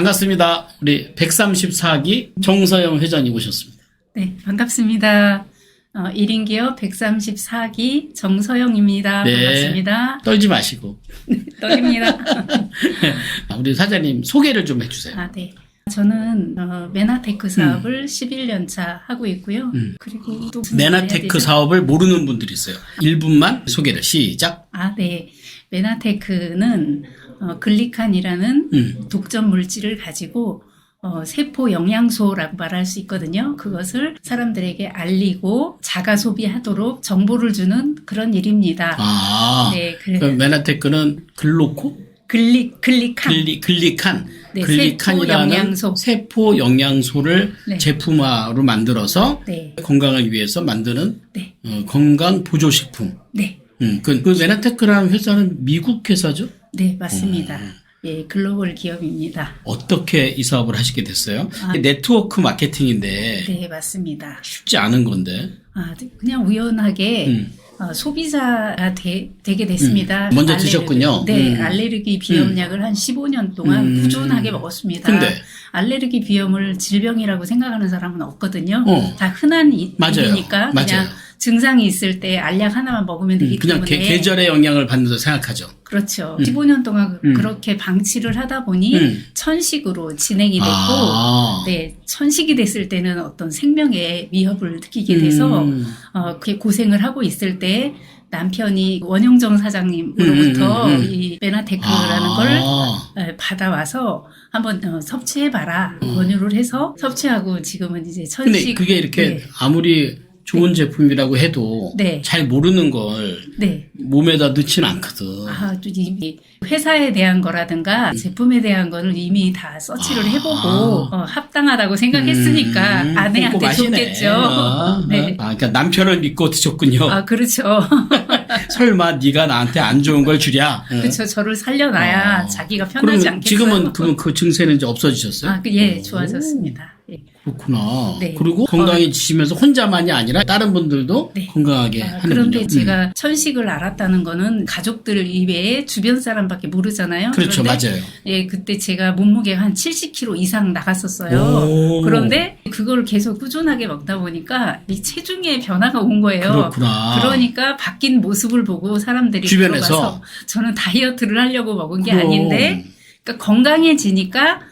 반갑습니다. 우리 134기 정서영 회장님 오셨습니다. 네, 반갑습니다. 어, 1인 기업 134기 정서영입니다. 네. 반갑습니다. 떨지 마시고. 떨립니다. 우리 사장님 소개를 좀 해주세요. 아, 네. 저는 어, 메나테크 사업을 11년 차 하고 있고요. 음. 그리고 또 메나테크? 사업을 모르는 분들이 있어요. 1분만 소개를 시작. 아, 네. 메나테크는 어, 글리칸이라는 음. 독점 물질을 가지고 어, 세포 영양소라고 말할 수 있거든요. 그것을 사람들에게 알리고 자가 소비하도록 정보를 주는 그런 일입니다. 아, 네, 그래 그럼 메나테크는 글로코? 글리 글리칸. 글리, 글리칸. 네, 글리칸이라는 세포 영양소. 세포 영양소를 네. 제품화로 만들어서 네, 건강을 위해서 만드는 네, 어, 건강 보조식품. 네, 음, 그, 그 메나테크라는 회사는 미국 회사죠? 네, 맞습니다. 음. 예, 글로벌 기업입니다. 어떻게 이 사업을 하시게 됐어요? 아. 네트워크 마케팅인데 네, 맞습니다. 쉽지 않은 건데. 아, 그냥 우연하게 음. 어, 소비자가 되, 게 됐습니다. 음, 먼저 알레르기. 드셨군요. 네, 음. 알레르기 비염약을 한 15년 동안 음. 꾸준하게 먹었습니다. 근데 알레르기 비염을 질병이라고 생각하는 사람은 없거든요. 어. 다 흔한. 일이니까 맞아요. 그냥 증상이 있을 때 알약 하나만 먹으면 되기 음, 그냥 때문에 계, 계절의 영향을 받는다 생각하죠. 그렇죠. 음. 15년 동안 음. 그렇게 방치를 하다 보니 음. 천식으로 진행이 됐고, 아. 네, 천식이 됐을 때는 어떤 생명의 위협을 느끼게 돼서, 음. 어, 그게 고생을 하고 있을 때 남편이 원영정 사장님으로부터 음, 음, 음, 음. 이 메나테크라는 아. 걸 에, 받아와서 한번 어, 섭취해봐라 권유를 해서 섭취하고 지금은 이제 음. 근데 천식. 그게 이렇게 네, 아무리 좋은 제품이라고 해도 네. 잘 모르는 걸 네. 몸에다 넣지는 않거든. 아, 또 이미 회사에 대한 거라든가 제품에 대한 거는 이미 다 서치를 아. 해보고 어, 합당하다고 생각했으니까 음, 아내한테 꼼꼼하시네. 줬겠죠. 아, 네. 아, 그러니까 남편을 믿고 드셨군요. 아, 그렇죠. 설마 네가 나한테 안 좋은 걸 주랴? 응. 그렇죠. 저를 살려놔야 어. 자기가 편하지 않겠어요. 지금은 그러면 그 증세는 이제 없어지셨어요? 아, 그, 예, 오. 좋아졌습니다. 예. 그렇구나. 네. 그리고 건강해지시면서 혼자만이 아니라 다른 분들도 네. 건강하게 아, 하는군요. 그런데 음. 제가 천식을 알았다는 거는 가족들 이외에 주변 사람밖에 모르잖아요. 그렇죠, 맞아요. 예, 그때 제가 몸무게가 한 70kg 이상 나갔었어요. 오. 그런데 그걸 계속 꾸준하게 먹다 보니까 이 체중에 변화가 온 거예요. 그렇구나. 그러니까 바뀐 모습을 보고 사람들이 주변에서? 저는 다이어트를 하려고 먹은 게 그럼. 아닌데 그러니까 건강해지니까 어,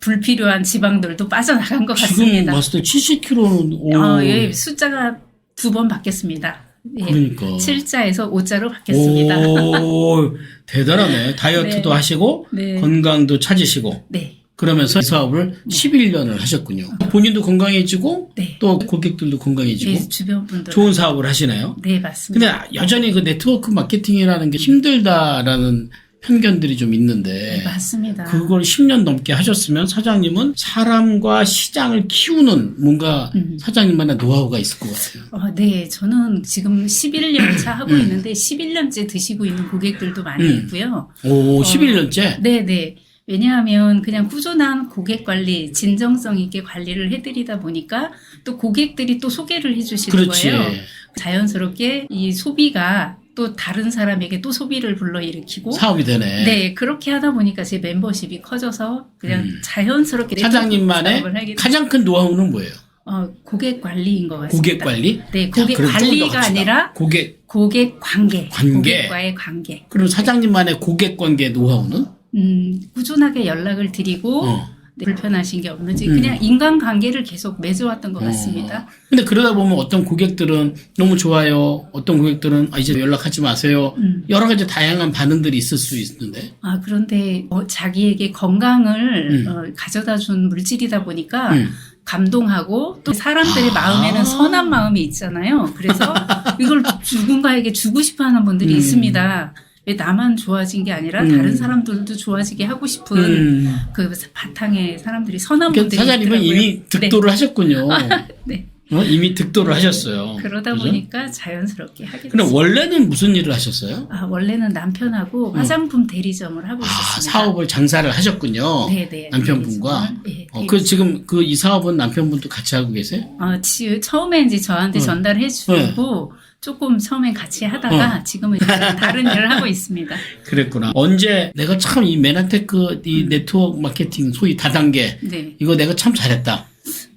불필요한 지방들도 빠져나간 것 지금 같습니다. 봤을 때 70kg는 오. 어, 예, 숫자가 두 번 바뀌었습니다. 예. 그러니까. 7자에서 5자로 바뀌었습니다. 오, 대단하네. 다이어트도 네. 하시고 네. 건강도 찾으시고 네. 그러면서 이 사업을 11년을 하셨군요. 본인도 건강해지고 네. 또 고객들도 건강해지고 예, 주변 분들. 좋은 사업을 하시네요. 네, 맞습니다. 근데 여전히 그 네트워크 마케팅이라는 게 힘들다라는 편견들이 좀 있는데 네, 맞습니다. 그걸 10년 넘게 하셨으면 사장님은 사람과 시장을 키우는 뭔가 음. 사장님만의 노하우가 있을 것 같아요. 어, 네, 저는 지금 11년 차 하고 있는데 11년째 드시고 있는 고객들도 많이 음. 있고요. 오, 11년째? 네, 네. 왜냐하면 그냥 꾸준한 고객 관리, 진정성 있게 관리를 해드리다 보니까 또 고객들이 또 소개를 해주시는 그렇지. 거예요. 자연스럽게 이 소비가 또 다른 사람에게 또 소비를 불러일으키고 사업이 되네. 네, 그렇게 하다 보니까 제 멤버십이 커져서 그냥 음. 자연스럽게 사장님만의 가장 큰 노하우는 뭐예요? 어, 고객 관리인 것 같습니다. 고객 관리? 네, 자, 고객 더 관리가. 아니라 고객. 고객 관계. 관계. 고객과의 관계. 그럼 사장님만의 고객 관계 노하우는? 음, 꾸준하게 연락을 드리고 어. 네, 불편하신 게 없는지 음. 그냥 인간 관계를 계속 맺어왔던 것 같습니다. 어. 근데 그러다 보면 어떤 고객들은 너무 좋아요. 어떤 고객들은 아, 이제 연락하지 마세요. 음. 여러 가지 다양한 반응들이 있을 수 있는데. 아, 그런데 어, 자기에게 건강을 음. 어, 가져다 준 물질이다 보니까 음. 감동하고 또 사람들의 아. 마음에는 선한 마음이 있잖아요. 그래서 이걸 누군가에게 주고 싶어 하는 분들이 음. 있습니다. 왜 나만 좋아진 게 아니라 음. 다른 사람들도 좋아지게 하고 싶은 음. 그 바탕에 사람들이 선한 그러니까 분들이 사장님은. 이미 득도를 하셨군요. 네. 어? 이미 득도를 하셨어요. 그러다 그죠? 보니까 자연스럽게 하게 근데 됐어요. 원래는 무슨 일을 하셨어요? 아, 원래는 남편하고 화장품 대리점을 하고 아, 있었습니다. 사업을 장사를 하셨군요. 네네. 남편분과. 대리점을, 네, 어, 그 지금 그 이 사업은 남편분도 같이 하고 계세요? 어, 지, 처음에 이제 저한테 어. 전달해 주고 조금 처음엔 같이 하다가 어. 지금은 다른 일을 하고 있습니다. 그랬구나. 언제 내가 참 이 메나테크 이 네트워크 마케팅 소위 다단계 네. 이거 내가 참 잘했다.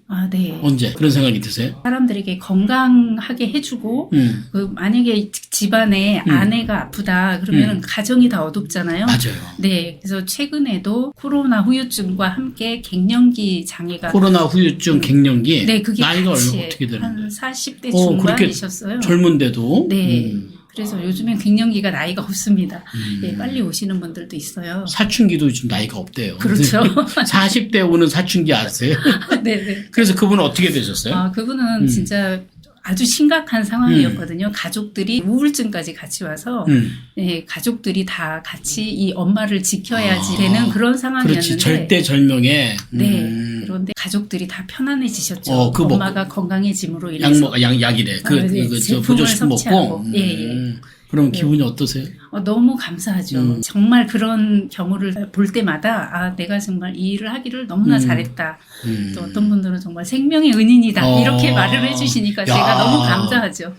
아, 네. 언제 그런 생각이 드세요? 사람들에게 건강하게 해주고 음, 그 만약에 집안에 음. 아내가 아프다 그러면 음. 가정이 다 어둡잖아요. 맞아요. 네, 그래서 최근에도 코로나 후유증과 함께 갱년기 장애가 코로나 후유증 갱년기 네, 그게 나이가 같이 얼마 어떻게 되는 한 40대 어, 그렇게 중반이셨어요. 젊은데도 네. 음, 그래서 요즘엔 갱년기가 나이가 없습니다. 음. 예, 빨리 오시는 분들도 있어요. 사춘기도 지금 나이가 없대요. 그렇죠. 40대 오는 사춘기 아세요? 네, 네. 그래서 그분은 어떻게 되셨어요? 아, 그분은 음. 진짜 아주 심각한 상황이었거든요. 가족들이 우울증까지 같이 와서 음, 예, 가족들이 다 같이 이 엄마를 지켜야지 아, 되는 그런 상황이었는데 그렇지 절대 절명에 네. 음, 그런데 가족들이 다 편안해지셨죠. 어, 그거 엄마가 건강해짐으로 인해서. 약 먹, 약, 약이래. 그, 아, 네. 그, 저, 제품을 보조식. 먹고. 예, 예. 음, 그럼 기분이 어떠세요? 어, 너무 감사하죠. 음. 정말 그런 경우를 볼 때마다 아 내가 정말 이 일을 하기를 너무나 음. 잘했다. 음. 또 어떤 분들은 정말 생명의 은인이다 어. 이렇게 말을 해주시니까 야. 제가 너무 감사하죠.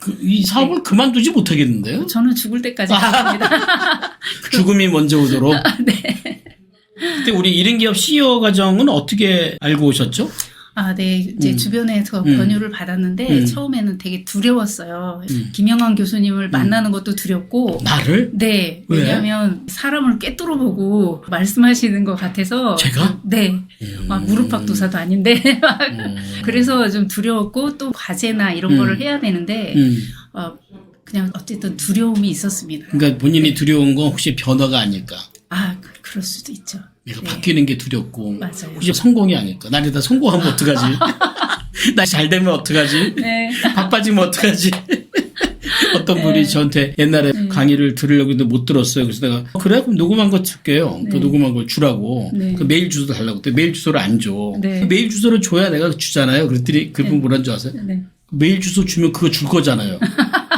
그, 이 사업을 네. 그만두지 못하겠는데요? 저는 죽을 때까지 합니다. 죽음이 먼저 오도록. 네. 그때 우리 이른 기업 CEO 과정은 어떻게 알고 오셨죠? 아, 네. 이제 음. 주변에서 음. 권유를 받았는데 음. 처음에는 되게 두려웠어요. 음. 김영환 교수님을 만나는 것도 두렵고 나를? 네. 왜? 왜냐하면 사람을 꿰뚫어 보고 말씀하시는 것 같아서 제가? 네. 음. 막 무릎팍도사도 아닌데 막 음. 그래서 좀 두려웠고 또 과제나 이런 음. 거를 해야 되는데 음. 어, 그냥 어쨌든 두려움이 있었습니다. 그러니까 본인이 두려운 건 혹시 변화가 아닐까? 아 그- 그럴 수도 있죠. 내가 네. 바뀌는 게 두렵고. 맞아요. 혹시 성공이 아닐까? 나 이러다 성공하면 어떡하지? 나 잘 되면 어떡하지? 네. 바빠지면 어떡하지? 어떤 네. 분이 저한테 옛날에 네. 강의를 들으려고 했는데 못 들었어요. 그래서 내가 어, 그래 그럼 녹음한 거 줄게요. 그 네. 녹음한 걸 주라고. 네. 그 메일 주소 달라고. 그때 메일 주소를 안 줘. 네. 그 메일 주소를 줘야 내가 주잖아요. 그랬더니 그분 네. 뭐라는 줄 아세요? 네. 메일 주소 주면 그거 줄 거잖아요.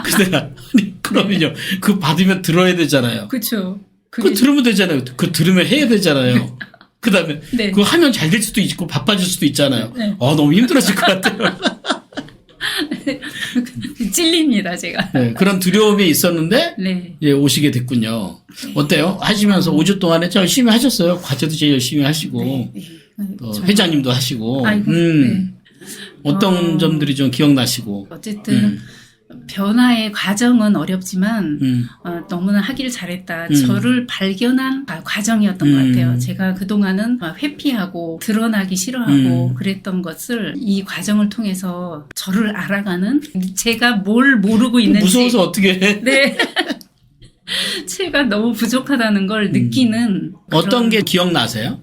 그래서 내가 아니 그러면요. 그거 받으면 들어야 되잖아요. 그렇죠. 그거 들으면 되잖아요. 그거 들으면 해야 되잖아요. 그 다음에 네. 그거 하면 잘 될 수도 있고 바빠질 수도 있잖아요. 네. 어, 너무 힘들어질 것 같아요. 찔립니다 제가. 네, 그런 두려움이 있었는데 네. 예, 오시게 됐군요. 어때요? 하시면서 5주 동안에 저 열심히 하셨어요. 과제도 제일 열심히 하시고 네. 네. 정말. 회장님도 하시고 아이고, 음, 네. 어떤 어. 점들이 좀 기억나시고 어쨌든 음. 변화의 과정은 어렵지만 음, 어, 너무나 하기를 잘했다. 음. 저를 발견한 아, 과정이었던 것 음. 같아요. 제가 그동안은 막 회피하고 드러나기 싫어하고 음. 그랬던 것을 이 과정을 통해서 저를 알아가는 제가 뭘 모르고 있는지 무서워서 어떻게 해? 네. 제가 너무 부족하다는 걸 느끼는 어떤 그런, 게 기억나세요?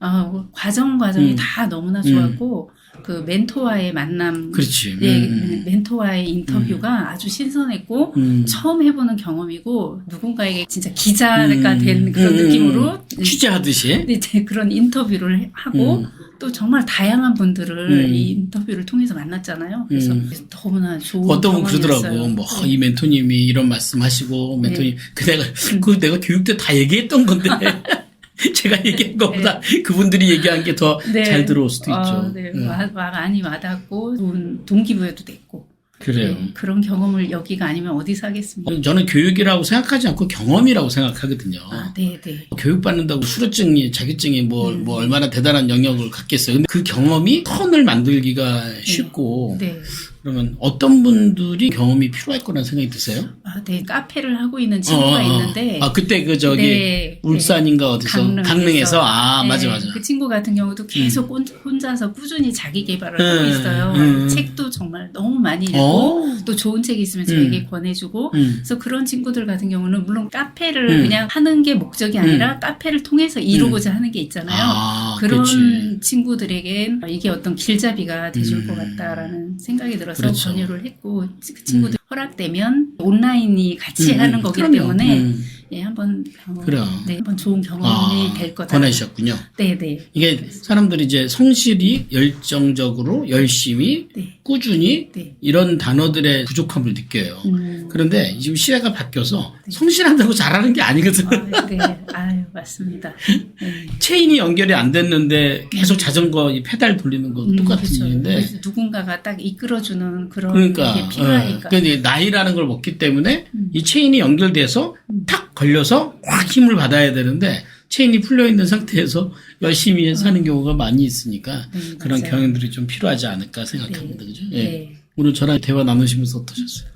아, 과정 과정이 음. 다 너무나 좋았고 그 멘토와의 만남 그렇지. 예, 음, 멘토와의 인터뷰가 아주 신선했고 음. 처음 해보는 경험이고 누군가에게 진짜 기자가 음. 된 그런 음, 느낌으로 음. 취재하듯이. 이제 그런 인터뷰를 해- 하고 음. 또 정말 다양한 분들을 음. 이 인터뷰를 통해서 만났잖아요. 그래서 음. 너무나 좋은 어떤 분. 그러더라고. 뭐, 네. 이 멘토님이 이런 말씀 하시고, 멘토님, 그 내가, 음. 그 내가 교육 때 다 얘기했던 건데, 제가 얘기한 것보다 그분들이 얘기한 게 더잘 네. 들어올 수도 어, 있죠. 네, 음. 와, 와, 많이 와닿고 좋은 동기부여도 됐고 그래요. 네, 그런 경험을 여기가 아니면 어디서 하겠습니까? 저는 교육이라고 생각하지 않고 경험이라고 생각하거든요. 아, 네, 네. 교육받는다고 수료증이, 자격증이 뭐, 음. 뭐 얼마나 대단한 영역을 갖겠어요. 근데 그 경험이 턴을 만들기가 쉽고, 네. 그러면 어떤 분들이 경험이 필요할 거라는 생각이 드세요? 아, 네. 카페를 하고 있는 친구가 어, 어. 있는데 아, 그때 그 저기, 네, 울산인가 어디서? 강릉에서. 강릉에서. 아, 네, 맞아, 맞아. 그 친구 같은 경우도 계속 혼- 혼자서 꾸준히 자기 개발을 하고 음, 있어요. 음. 책도 정말 너무 많이 읽고 어? 또 좋은 책이 있으면 저에게 권해주고 음. 그래서 그런 친구들 같은 경우는 물론 카페를 음. 그냥 하는 게 목적이 아니라 카페를 통해서 이루고자 하는 게 있잖아요. 아, 그런 그렇지. 친구들에겐 이게 어떤 길잡이가 돼줄 음. 것 같다라는 생각이 들어서 그렇죠. 권유를 했고 그 친구들 허락되면 온라인이 같이 음, 하는 음. 거기 그럼요. 때문에 음. 예, 한번 어, 그래요. 네, 한번 좋은 경험이 아, 될 거다. 권하셨군요. 네, 네. 이게 사람들이 이제 성실히 열정적으로 열심히 네. 꾸준히 네. 이런 단어들의 부족함을 느껴요. 음. 그런데 지금 시대가 바뀌어서 성실한다고 잘하는 게 아니거든. 아, 네. 아유, 맞습니다. 네. 체인이 연결이 안 됐는데 계속 자전거 이 페달 돌리는 거 음, 똑같은 그쵸. 일인데. 그래서 누군가가 딱 이끌어주는 그런 그러니까, 게 필요하니까. 어, 근데 나이라는 걸 먹기 때문에 음. 이 체인이 연결돼서 탁 걸려서 확 힘을 받아야 되는데 체인이 풀려 있는 상태에서 열심히 사는 경우가 많이 있으니까 네, 그런 맞아요. 경향들이 좀 필요하지 않을까 생각합니다. 그죠? 예. 네. 오늘 저랑 대화 나누시면서 어떠셨어요?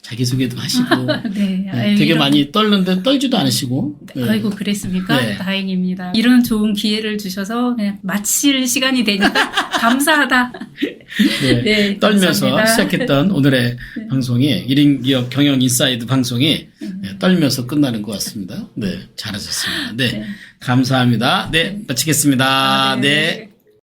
자기소개도 하시고 네. 예, 아유, 되게 이런- 많이 떨는데 떨지도 않으시고 예. 아이고 그랬습니까? 네. 다행입니다. 이런 좋은 기회를 주셔서 그냥 마칠 시간이 되니까 감사하다. 네, 네, 떨면서 감사합니다. 시작했던 오늘의 방송이 1인 기업 경영 인사이드 방송이 네, 떨면서 끝나는 것 같습니다. 네, 잘하셨습니다. 네, 네. 감사합니다. 네, 마치겠습니다. 아, 네.